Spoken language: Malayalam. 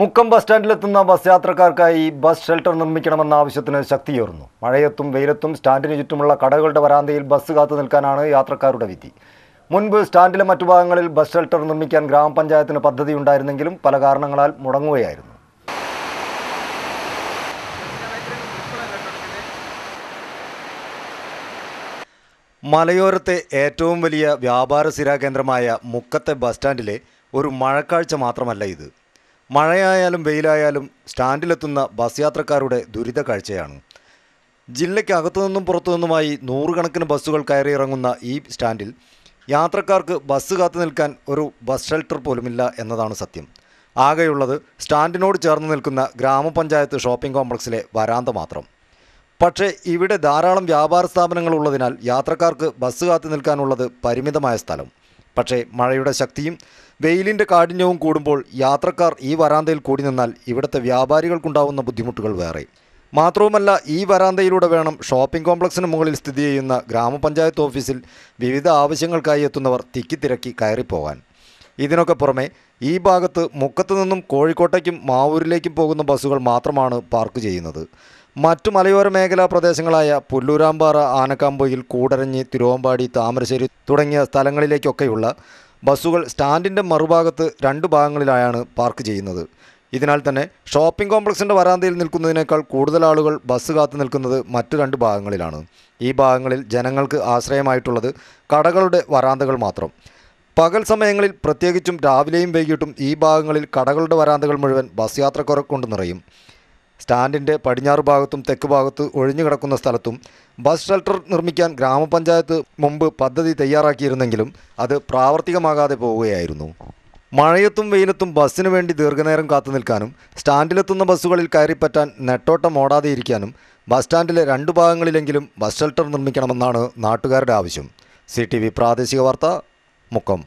മുക്കം ബസ് സ്റ്റാൻഡിലെത്തുന്ന ബസ് യാത്രക്കാർക്കായി ബസ് ഷെൽട്ടർ നിർമ്മിക്കണമെന്ന ആവശ്യത്തിന് ശക്തിയേറുന്നു. മഴയത്തും വെയിലത്തും സ്റ്റാൻഡിന് ചുറ്റുമുള്ള കടകളുടെ വരാന്തയിൽ ബസ് കാത്തു നിൽക്കാനാണ് യാത്രക്കാരുടെ വിധി. മുൻപ് സ്റ്റാൻഡിലെ മറ്റു ഭാഗങ്ങളിൽ ബസ് ഷെൽട്ടർ നിർമ്മിക്കാൻ ഗ്രാമപഞ്ചായത്തിന് പദ്ധതി ഉണ്ടായിരുന്നെങ്കിലും പല കാരണങ്ങളാൽ മുടങ്ങുകയായിരുന്നു. മലയോരത്തെ ഏറ്റവും വലിയ വ്യാപാര സ്ഥിരാകേന്ദ്രമായ മുക്കത്തെ ബസ് സ്റ്റാൻഡിലെ ഒരു മഴക്കാഴ്ച മാത്രമല്ല ഇത്. മഴയായാലും വെയിലായാലും സ്റ്റാൻഡിലെത്തുന്ന ബസ് യാത്രക്കാരുടെ ദുരിത കാഴ്ചയാണ്. ജില്ലയ്ക്കകത്തു നിന്നും പുറത്തു നിന്നുമായി നൂറുകണക്കിന് ബസ്സുകൾ കയറിയിറങ്ങുന്ന ഈ സ്റ്റാൻഡിൽ യാത്രക്കാർക്ക് ബസ് കാത്തു നിൽക്കാൻ ഒരു ബസ് ഷെൽട്ടർ പോലുമില്ല എന്നതാണ് സത്യം. ആകെയുള്ളത് സ്റ്റാൻഡിനോട് ചേർന്ന് നിൽക്കുന്ന ഗ്രാമപഞ്ചായത്ത് ഷോപ്പിംഗ് കോംപ്ലക്സിലെ വരാന്ത മാത്രം. പക്ഷേ ഇവിടെ ധാരാളം വ്യാപാര സ്ഥാപനങ്ങൾ ഉള്ളതിനാൽ യാത്രക്കാർക്ക് ബസ് കാത്തു നിൽക്കാനുള്ളത് പരിമിതമായ സ്ഥലം. പക്ഷേ മഴയുടെ ശക്തിയും വെയിലിന്റെ കാഠിന്യവും കൂടുമ്പോൾ യാത്രക്കാർ ഈ വരാന്തയിൽ കൂടി നിന്നാൽ ഇവിടുത്തെ വ്യാപാരികൾക്കുണ്ടാവുന്ന ബുദ്ധിമുട്ടുകൾ വേറെ. മാത്രവുമല്ല ഈ വരാന്തയിലൂടെ വേണം ഷോപ്പിംഗ് കോംപ്ലക്സിന് മുകളിൽ സ്ഥിതി ചെയ്യുന്ന ഗ്രാമപഞ്ചായത്ത് ഓഫീസിൽ വിവിധ ആവശ്യങ്ങൾക്കായി എത്തുന്നവർ തിക്കിത്തിരക്കി കയറിപ്പോകാൻ ഇതിനൊക്കെ പുറമെ ഈ ഭാഗത്ത് മുക്കത്തു നിന്നും കോഴിക്കോട്ടേക്കും മാവൂരിലേക്കും പോകുന്ന ബസ്സുകൾ മാത്രമാണ് പാർക്ക് ചെയ്യുന്നത്. മറ്റു മലയോര മേഖലാ പ്രദേശങ്ങളായ പുല്ലൂരാമ്പാറ ആനക്കാമ്പൊയിൽ കൂടരഞ്ഞി തിരുവമ്പാടി താമരശ്ശേരി തുടങ്ങിയ സ്ഥലങ്ങളിലേക്കൊക്കെയുള്ള ബസ്സുകൾ സ്റ്റാൻഡിന്റെ മറുഭാഗത്ത് രണ്ട് ഭാഗങ്ങളിലായാണ് പാർക്ക് ചെയ്യുന്നത്. ഇതിനാൽ തന്നെ ഷോപ്പിംഗ് കോംപ്ലക്സിന്റെ വരാന്തയിൽ നിൽക്കുന്നതിനേക്കാൾ കൂടുതൽ ആളുകൾ ബസ് കാത്തു നിൽക്കുന്നത് മറ്റു രണ്ട് ഭാഗങ്ങളിലാണ്. ഈ ഭാഗങ്ങളിൽ ജനങ്ങൾക്ക് ആശ്രയമായിട്ടുള്ളത് കടകളുടെ വരാന്തകൾ മാത്രം. പകൽ സമയങ്ങളിൽ പ്രത്യേകിച്ചും രാവിലെയും വൈകിട്ടും ഈ ഭാഗങ്ങളിൽ കടകളുടെ വരാന്തകൾ മുഴുവൻ ബസ് യാത്രക്കാരെ നിറയും. സ്റ്റാൻഡിന്റെ പടിഞ്ഞാറ് ഭാഗത്തും തെക്ക് ഭാഗത്ത് ഒഴിഞ്ഞു കിടക്കുന്ന സ്ഥലത്തും ബസ് ഷെൽട്ടർ നിർമ്മിക്കാൻ ഗ്രാമപഞ്ചായത്ത് മുമ്പ് പദ്ധതി തയ്യാറാക്കിയിരുന്നെങ്കിലും അത് പ്രാവർത്തികമാകാതെ പോവുകയായിരുന്നു. മഴയത്തും വെയിലത്തും ബസ്സിനു വേണ്ടി ദീർഘനേരം കാത്തു നിൽക്കാനും സ്റ്റാൻഡിലെത്തുന്ന ബസ്സുകളിൽ കയറിപ്പറ്റാൻ നെട്ടോട്ടം ഓടാതെ ഇരിക്കാനും ബസ് സ്റ്റാൻഡിലെ രണ്ട് ഭാഗങ്ങളിലെങ്കിലും ബസ് ഷെൽട്ടർ നിർമ്മിക്കണമെന്നാണ് നാട്ടുകാരുടെ ആവശ്യം. സി പ്രാദേശിക വാർത്ത മുക്കം.